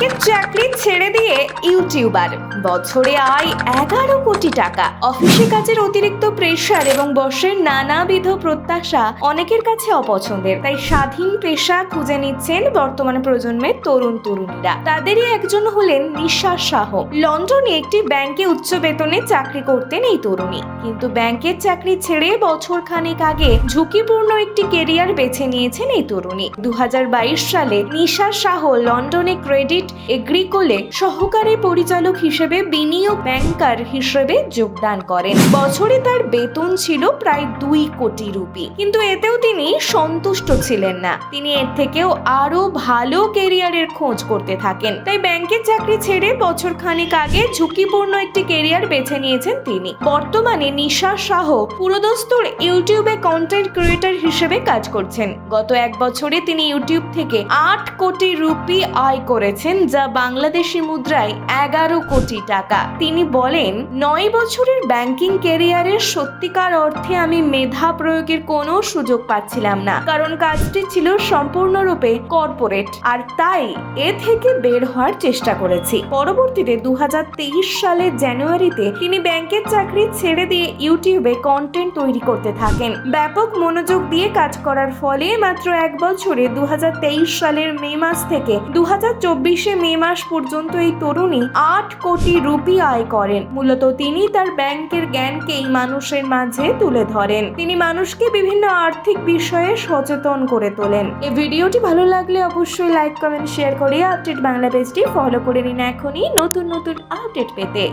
ব্যাংকের চাকরি ছেড়ে দিয়ে ইউটিউবার বছরে আয় এগারো কোটি টাকা। অফিসে কাজের অতিরিক্ত প্রেশার এবং বসের নানাবিধ প্রত্যাশা অনেকের কাছে অপছন্দের। তাই স্বাধীন পেশা খুঁজে নিচ্ছেন বর্তমান প্রজন্মের তরুণ তরুণীরা। তাদেরই একজন হলেন নিঃশ্বাস শাহ লন্ডনে একটি ব্যাংকে উচ্চ বেতনে চাকরি করতেন এই তরুণী। কিন্তু ব্যাংকের চাকরি ছেড়ে বছর খানেক আগে ঝুঁকিপূর্ণ একটি কেরিয়ার বেছে নিয়েছেন এই তরুণী। দু হাজার বাইশ সালে নিশা শাহ লন্ডনে ক্রেডিট এগ্রিকোলে সহকারী পরিচালক হিসেবে বিনিয়োগ ব্যাংকার হিসেবে যোগদান করেন। বছরে তার বেতন ছিল প্রায় দুই কোটি রুপি। কিন্তু এতেও তিনি সন্তুষ্ট ছিলেন না। তিনি এর থেকেও আরও ভালো কেরিয়ারের খোঁজ করতে থাকেন। তাই ব্যাংকের চাকরি ছেড়ে বছর খানিক আগে ঝুঁকিপূর্ণ একটি কেরিয়ার বেছে নিয়েছেন তিনি। বর্তমানে নিশা শাহ পুরোদস্তুর ইউটিউবে কন্টেন্ট ক্রিয়েটর হিসেবে কাজ করছেন। গত এক বছরে তিনি ইউটিউব থেকে আট কোটি রুপি আয় করেছেন যা বাংলাদেশি মুদ্রায় এগারো কোটি টাকা। তিনি বলেন, নয় বছরের ব্যাংকিং ক্যারিয়ারের সত্যিকার অর্থে আমি মেধা প্রয়োগের কোনো সুযোগ পাচ্ছিলাম না, কারণ কাজটি ছিল সম্পূর্ণরূপে কর্পোরেট আর তাই এ থেকে বের হওয়ার চেষ্টা করেছি। পরবর্তীতে দু হাজার তেইশ সালের জানুয়ারিতে তিনি ব্যাংকের চাকরি ছেড়ে দিয়ে ইউটিউবে কন্টেন্ট তৈরি করতে থাকেন। ব্যাপক মনোযোগ দিয়ে কাজ করার ফলে মাত্র এক বছরে দু হাজার তেইশ সালের মে মাস থেকে দু হাজার চব্বিশ মে মাস পর্যন্ত এই তরুণী আট কোটি রুপি আয় করেন। মূলত তিনি তার ব্যাংকের জ্ঞানকেই মানুষের মাঝে তুলে ধরেন। তিনি মানুষকে বিভিন্ন আর্থিক বিষয়ে সচেতন করে তোলেন। এই ভিডিওটি ভালো লাগলে অবশ্যই লাইক, কমেন্ট, শেয়ার করে আপডেট বাংলা পেজটি ফলো করে নিন। এখনই নতুন নতুন আপডেট পেতে।